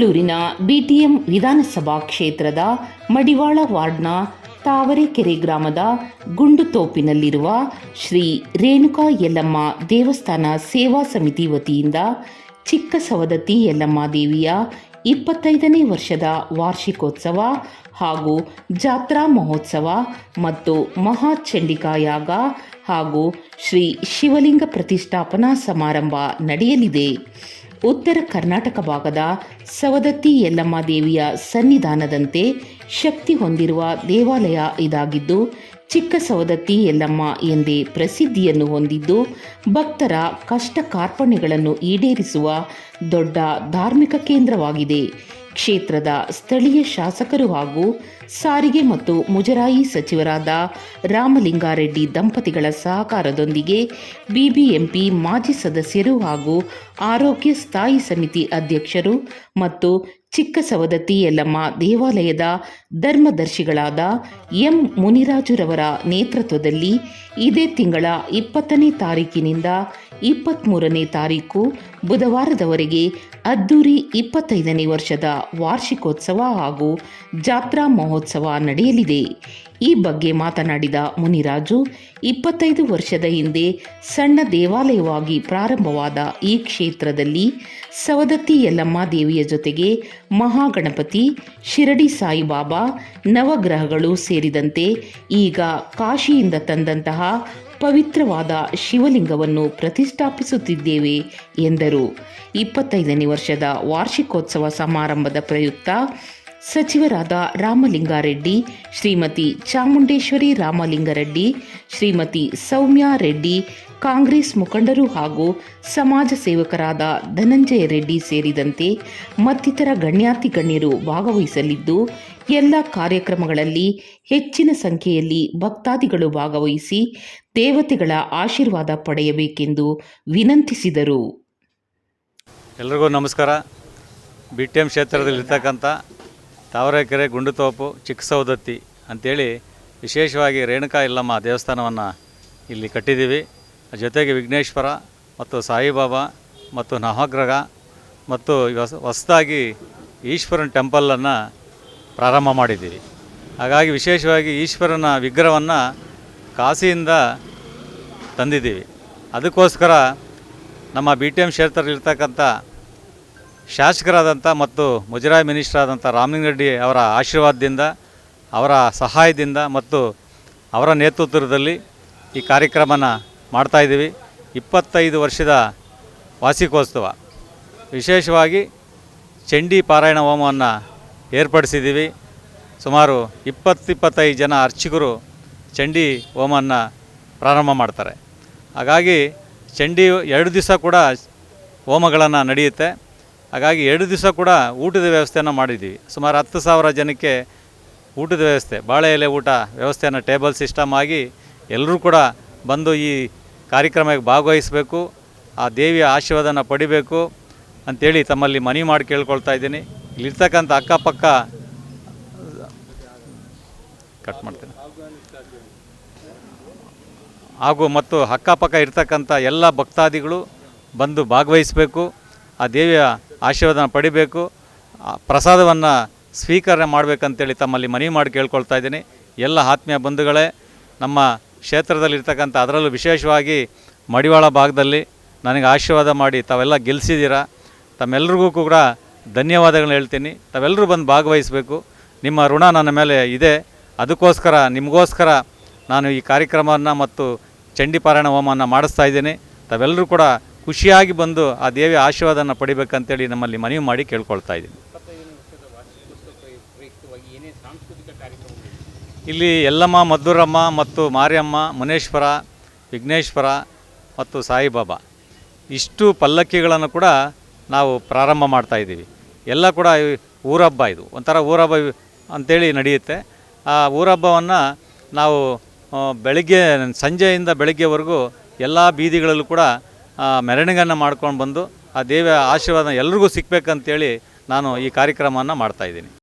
ಬೆಂಗಳೂರಿನ ಬಿಟಿಎಂ ವಿಧಾನಸಭಾ ಕ್ಷೇತ್ರದ ಮಡಿವಾಳ ವಾರ್ಡ್ನ ತಾವರೆಕೆರೆ ಗ್ರಾಮದ ಗುಂಡುತೋಪಿನಲ್ಲಿರುವ ಶ್ರೀ ರೇಣುಕಾ ಯಲ್ಲಮ್ಮ ದೇವಸ್ಥಾನ ಸೇವಾ ಸಮಿತಿ ವತಿಯಿಂದ ಚಿಕ್ಕ ಸವದತ್ತಿ ಯಲ್ಲಮ್ಮ ದೇವಿಯ ಇಪ್ಪತ್ತೈದನೇ ವರ್ಷದ ವಾರ್ಷಿಕೋತ್ಸವ ಹಾಗೂ ಜಾತ್ರಾ ಮಹೋತ್ಸವ ಮತ್ತು ಮಹಾಚಂಡಿಕಾಯಾಗ ಹಾಗೂ ಶ್ರೀ ಶಿವಲಿಂಗ ಪ್ರತಿಷ್ಠಾಪನಾ ಸಮಾರಂಭ ನಡೆಯಲಿದೆ. ಉತ್ತರ ಕರ್ನಾಟಕ ಭಾಗದ ಸವದತ್ತಿ ಯಲ್ಲಮ್ಮ ದೇವಿಯ ಸನ್ನಿಧಾನದಂತೆ ಶಕ್ತಿ ಹೊಂದಿರುವ ದೇವಾಲಯ ಇದಾಗಿದ್ದು, ಚಿಕ್ಕ ಸವದತ್ತಿ ಯಲ್ಲಮ್ಮ ಎಂದೇ ಪ್ರಸಿದ್ಧಿಯನ್ನು ಹೊಂದಿದ್ದು, ಭಕ್ತರ ಕಷ್ಟ ಕಾರ್ಪಣ್ಯಗಳನ್ನು ಈಡೇರಿಸುವ ದೊಡ್ಡ ಧಾರ್ಮಿಕ ಕೇಂದ್ರವಾಗಿದೆ. ಕ್ಷೇತ್ರದ ಸ್ಥಳೀಯ ಶಾಸಕರು ಹಾಗೂ ಸಾರಿಗೆ ಮತ್ತು ಮುಜರಾಯಿ ಸಚಿವರಾದ ರಾಮಲಿಂಗಾರೆಡ್ಡಿ ದಂಪತಿಗಳ ಸಹಕಾರದೊಂದಿಗೆ ಬಿಬಿಎಂಪಿ ಮಾಜಿ ಸದಸ್ಯರು ಹಾಗೂ ಆರೋಗ್ಯ ಸ್ಥಾಯಿ ಸಮಿತಿ ಅಧ್ಯಕ್ಷರು ಮತ್ತು ಚಿಕ್ಕ ಸವದತ್ತಿ ಯಲ್ಲಮ್ಮ ದೇವಾಲಯದ ಧರ್ಮದರ್ಶಿಗಳಾದ ಎಂ ಮುನಿರಾಜುರವರ ನೇತೃತ್ವದಲ್ಲಿ ಇದೇ ತಿಂಗಳ ಇಪ್ಪತ್ತನೇ ತಾರೀಕಿನಿಂದ ಇಪ್ಪತ್ತ್ಮೂರನೇ ತಾರೀಕು ಬುಧವಾರದವರೆಗೆ ಅದ್ದೂರಿ ಇಪ್ಪತ್ತೈದನೇ ವರ್ಷದ ವಾರ್ಷಿಕೋತ್ಸವ ಹಾಗೂ ಜಾತ್ರಾ ಮಹೋತ್ಸವ ನಡೆಯಲಿದೆ. ಈ ಬಗ್ಗೆ ಮಾತನಾಡಿದ ಮುನಿರಾಜು, ಇಪ್ಪತ್ತೈದು ವರ್ಷದ ಹಿಂದೆ ಸಣ್ಣ ದೇವಾಲಯವಾಗಿ ಪ್ರಾರಂಭವಾದ ಈ ಕ್ಷೇತ್ರದಲ್ಲಿ ಸವದತ್ತಿ ಯಲ್ಲಮ್ಮ ದೇವಿಯ ಜೊತೆಗೆ ಮಹಾಗಣಪತಿ, ಶಿರಡಿ ಸಾಯಿಬಾಬಾ, ನವಗ್ರಹಗಳು ಸೇರಿದಂತೆ ಈಗ ಕಾಶಿಯಿಂದ ತಂದಂತಹ ಪವಿತ್ರವಾದ ಶಿವಲಿಂಗವನ್ನು ಪ್ರತಿಷ್ಠಾಪಿಸುತ್ತಿದ್ದೇವೆ ಎಂದರು. ಇಪ್ಪತ್ತೈದನೇ ವರ್ಷದ ವಾರ್ಷಿಕೋತ್ಸವ ಸಮಾರಂಭದ ಪ್ರಯುಕ್ತ ಸಚಿವರಾದ ರಾಮಲಿಂಗಾರೆಡ್ಡಿ, ಶ್ರೀಮತಿ ಚಾಮುಂಡೇಶ್ವರಿ ರಾಮಲಿಂಗಾರೆಡ್ಡಿ, ಶ್ರೀಮತಿ ಸೌಮ್ಯಾ ರೆಡ್ಡಿ, ಕಾಂಗ್ರೆಸ್ ಮುಖಂಡರು ಹಾಗೂ ಸಮಾಜ ಸೇವಕರಾದ ಧನಂಜಯ ರೆಡ್ಡಿ ಸೇರಿದಂತೆ ಮತ್ತಿತರ ಗಣ್ಯಾತಿ ಗಣ್ಯರು ಭಾಗವಹಿಸಲಿದ್ದು, ಎಲ್ಲ ಕಾರ್ಯಕ್ರಮಗಳಲ್ಲಿ ಹೆಚ್ಚಿನ ಸಂಖ್ಯೆಯಲ್ಲಿ ಭಕ್ತಾದಿಗಳು ಭಾಗವಹಿಸಿ ದೇವತೆಗಳ ಆಶೀರ್ವಾದ ಪಡೆಯಬೇಕೆಂದು ವಿನಂತಿಸಿದರು. ಎಲ್ರಿಗೂ ನಮಸ್ಕಾರ. ಬಿ ಟಿ ಎಂ ಕ್ಷೇತ್ರದಲ್ಲಿರ್ತಕ್ಕಂಥ ತಾವರೆಕೆರೆ ಗುಂಡುತೋಪು ಚಿಕ್ಕ ಸೌದತ್ತಿ ಅಂಥೇಳಿ ವಿಶೇಷವಾಗಿ ರೇಣುಕಾ ಇಲ್ಲಮ್ಮ ದೇವಸ್ಥಾನವನ್ನು ಇಲ್ಲಿ ಕಟ್ಟಿದ್ದೀವಿ. ಜೊತೆಗೆ ವಿಘ್ನೇಶ್ವರ ಮತ್ತು ಸಾಯಿಬಾಬಾ ಮತ್ತು ನವಗ್ರಹ ಮತ್ತು ಹೊಸ, ಹೊಸದಾಗಿ ಈಶ್ವರನ ಟೆಂಪಲನ್ನು ಪ್ರಾರಂಭ ಮಾಡಿದ್ದೀವಿ. ಹಾಗಾಗಿ ವಿಶೇಷವಾಗಿ ಈಶ್ವರನ ವಿಗ್ರಹವನ್ನು ಕಾಶಿಯಿಂದ ತಂದಿದ್ದೀವಿ. ಅದಕ್ಕೋಸ್ಕರ ನಮ್ಮ ಬಿ ಟಿ ಎಂ ಕ್ಷೇತ್ರದಲ್ಲಿರ್ತಕ್ಕಂಥ ಶಾಸಕರಾದಂಥ ಮತ್ತು ಮುಜರಾಯಿ ಮಿನಿಸ್ಟರ್ ಆದಂಥ ರಾಮಲಿಂಗರೆಡ್ಡಿ ಅವರ ಆಶೀರ್ವಾದದಿಂದ, ಅವರ ಸಹಾಯದಿಂದ ಮತ್ತು ಅವರ ನೇತೃತ್ವದಲ್ಲಿ ಈ ಕಾರ್ಯಕ್ರಮನ ಮಾಡ್ತಾಯಿದ್ದೀವಿ ಇಪ್ಪತ್ತೈದು ವರ್ಷದ ವಾರ್ಷಿಕೋತ್ಸವ. ವಿಶೇಷವಾಗಿ ಚಂಡಿ ಪಾರಾಯಣ ಹೋಮವನ್ನು ಏರ್ಪಡಿಸಿದ್ದೀವಿ. ಸುಮಾರು ಇಪ್ಪತ್ತಿಪ್ಪತ್ತೈದು ಜನ ಅರ್ಚಕರು ಚಂಡಿ ಹೋಮವನ್ನು ಪ್ರಾರಂಭ ಮಾಡ್ತಾರೆ. ಹಾಗಾಗಿ ಚಂಡಿ ಎರಡು ದಿವಸ ಕೂಡ ಹೋಮಗಳನ್ನು ನಡೆಯುತ್ತೆ. ಹಾಗಾಗಿ ಎರಡು ದಿವಸ ಕೂಡ ಊಟದ ವ್ಯವಸ್ಥೆಯನ್ನು ಮಾಡಿದ್ದೀವಿ ಸುಮಾರು ಹತ್ತು ಸಾವಿರ ಜನಕ್ಕೆ ಊಟದ ವ್ಯವಸ್ಥೆ, ಬಾಳೆ ಎಲೆ ಊಟ ವ್ಯವಸ್ಥೆಯನ್ನು ಟೇಬಲ್ ಸಿಸ್ಟಮ್ ಆಗಿ ಎಲ್ಲರೂ ಕೂಡ ಬಂದು ಈ ಕಾರ್ಯಕ್ರಮಕ್ಕೆ ಭಾಗವಹಿಸಬೇಕು, ಆ ದೇವಿಯ ಆಶೀರ್ವಾದನ ಪಡಿಬೇಕು ಅಂಥೇಳಿ ತಮ್ಮಲ್ಲಿ ಮನವಿ ಮಾಡಿ ಕೇಳ್ಕೊಳ್ತಾ ಇದ್ದೀನಿ. ಇಲ್ಲಿರ್ತಕ್ಕಂಥ ಅಕ್ಕಪಕ್ಕ ಕಟ್ ಮಾಡ್ತೇನೆ. ಹಾಗೂ ಮತ್ತು ಅಕ್ಕಪಕ್ಕ ಇರ್ತಕ್ಕಂಥ ಎಲ್ಲ ಭಕ್ತಾದಿಗಳು ಬಂದು ಭಾಗವಹಿಸಬೇಕು. ಆ ದೇವಿಯ ಆಶೀರ್ವಾದನ ಪಡಿಬೇಕು. ಪ್ರಸಾದವನ್ನು ಸ್ವೀಕರಣೆ ಮಾಡಬೇಕಂತೇಳಿ ತಮ್ಮಲ್ಲಿ ಮನವಿ ಮಾಡಿ ಕೇಳ್ಕೊಳ್ತಾ ಇದ್ದೀನಿ. ಎಲ್ಲ ಆತ್ಮೀಯ ಬಂಧುಗಳೇ, ನಮ್ಮ ಕ್ಷೇತ್ರದಲ್ಲಿರ್ತಕ್ಕಂಥ ಅದರಲ್ಲೂ ವಿಶೇಷವಾಗಿ ಮಡಿವಾಳ ಭಾಗದಲ್ಲಿ ನನಗೆ ಆಶೀರ್ವಾದ ಮಾಡಿ ತಾವೆಲ್ಲ ಗೆಲ್ಲಿಸಿದ್ದೀರಾ ತಮ್ಮೆಲ್ರಿಗೂ ಕೂಡ ಧನ್ಯವಾದಗಳನ್ನ ಹೇಳ್ತೀನಿ. ತಾವೆಲ್ಲರೂ ಬಂದು ಭಾಗವಹಿಸಬೇಕು. ನಿಮ್ಮ ಋಣ ನನ್ನ ಮೇಲೆ ಇದೆ. ಅದಕ್ಕೋಸ್ಕರ, ನಿಮಗೋಸ್ಕರ ನಾನು ಈ ಕಾರ್ಯಕ್ರಮವನ್ನು ಮತ್ತು ಚಂಡಿಪಾರಾಯಣ ಹೋಮವನ್ನು ಮಾಡಿಸ್ತಾ ಇದ್ದೀನಿ. ತಾವೆಲ್ಲರೂ ಕೂಡ ಖುಷಿಯಾಗಿ ಬಂದು ಆ ದೇವಿಯ ಆಶೀರ್ವಾದನ ಪಡಿಬೇಕಂತೇಳಿ ನಮ್ಮಲ್ಲಿ ಮನವಿ ಮಾಡಿ ಕೇಳ್ಕೊಳ್ತಾ ಇದ್ದೀನಿ. ಇಲ್ಲಿ ಯಲ್ಲಮ್ಮ, ಮದ್ದೂರಮ್ಮ ಮತ್ತು ಮಾರಿಯಮ್ಮ, ಮುನೇಶ್ವರ, ವಿಘ್ನೇಶ್ವರ ಮತ್ತು ಸಾಯಿಬಾಬಾ, ಇಷ್ಟು ಪಲ್ಲಕ್ಕಿಗಳನ್ನು ಕೂಡ ನಾವು ಪ್ರಾರಂಭ ಮಾಡ್ತಾ ಇದ್ದೀವಿ. ಎಲ್ಲ ಕೂಡ ಊರಬ್ಬ ಇದು. ಒಂಥರ ಊರಹಬ್ಬ ಅಂಥೇಳಿ ನಡೆಯುತ್ತೆ. ಆ ಊರಹಬ್ಬವನ್ನು ನಾವು ಬೆಳಗ್ಗೆ, ಸಂಜೆಯಿಂದ ಬೆಳಗ್ಗೆವರೆಗೂ ಎಲ್ಲ ಬೀದಿಗಳಲ್ಲೂ ಕೂಡ ಮೆರವಣಿಗೆಯನ್ನು ಮಾಡ್ಕೊಂಡು ಬಂದು ಆ ದೇವಿಯ ಆಶೀರ್ವಾದ ಎಲ್ರಿಗೂ ಸಿಗ್ಬೇಕಂತೇಳಿ ನಾನು ಈ ಕಾರ್ಯಕ್ರಮವನ್ನು ಮಾಡ್ತಾಯಿದ್ದೀನಿ